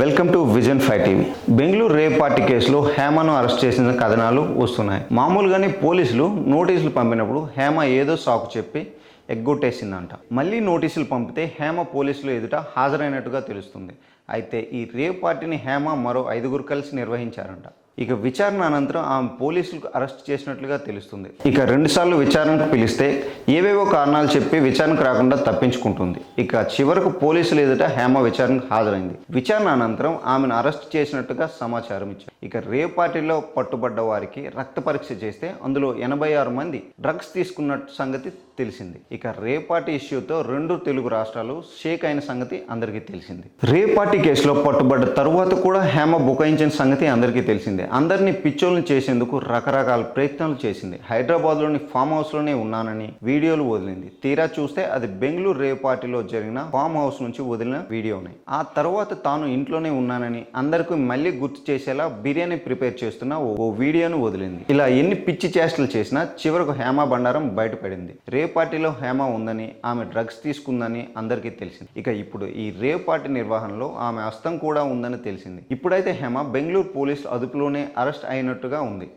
Welcome to vision five TV. Bengaluru rape party కేసులో హేమను arrest చేసిన కథనాలు వస్తున్నాయి. మామూలుగానే పోలీసులు నోటీసులు పంపినప్పుడు హేమ ఏదో సాకు చెప్పి ఎగ్గొట్టేసిందంట. మళ్ళీ నోటీసులు పంపితే హేమ పోలీసులు ఎదుట హాజరైనట్టుగా తెలుస్తుంది. అయితే ఈ రేప్ పార్టీని హేమ మరో ఐదుగురు కలిసి నిర్వహించారంట. ఇక విచారణ అనంతరం ఆమె పోలీసులకు అరెస్ట్ చేసినట్లుగా తెలుస్తుంది. ఇక రెండుసార్లు విచారణకు పిలిస్తే ఏవేవో కారణాలు చెప్పి విచారణకు రాకుండా తప్పించుకుంటుంది. ఇక చివరకు పోలీసులు ఎదుట హేమ విచారణకు హాజరైంది. విచారణ అనంతరం ఆమెను అరెస్ట్ చేసినట్టుగా సమాచారం ఇచ్చారు. ఇక రేవ్ పార్టీలో పట్టుబడ్డ వారికి రక్త పరీక్ష చేస్తే అందులో ఎనభై ఆరు మంది డ్రగ్స్ తీసుకున్నట్టు సంగతి తెలిసింది. ఇక రేపాటి ఇష్యూతో రెండు తెలుగు రాష్ట్రాలు షేక్ అయిన సంగతి అందరికీ తెలిసింది. రేపాటి కేసులో పట్టుబడ్డ తరువాత కూడా హేమ బుకాయించిన సంగతి అందరికీ తెలిసిందే. అందరినీ పిచ్చోల్ని చేసేందుకు రకరకాల ప్రయత్నాలు చేసింది. హైదరాబాద్లోని ఫామ్ హౌస్లోనే ఉన్నానని వీడియోలు వదిలింది. తీరా చూస్తే అది బెంగళూరు రేపాటిలో జరిగిన ఫామ్ హౌస్ నుంచి వదిలిన వీడియోనే ఆ తర్వాత తాను ఇంట్లోనే ఉన్నానని అందరికీ మళ్ళీ గుర్తు చేసేలా బిర్యానీ ప్రిపేర్ చేస్తున్న ఓ- ఓ వీడియోను వదిలింది. ఇలా ఎన్ని పిచ్చి చేష్టలు చేసినా చివరకు హేమ బండారం బయటపడింది. రే పార్టీలో హేమ ఉందని ఆమె డ్రగ్స్ తీసుకుందని అందరికీ తెలిసింది. ఇక ఇప్పుడు ఈ రే పార్టీ నిర్వహణలో ఆమె హస్తం కూడా ఉందని తెలిసింది. ఇప్పుడైతే హేమ బెంగళూరు పోలీసులు అదుపులోనే అరెస్ట్ అయినట్టుగా ఉంది.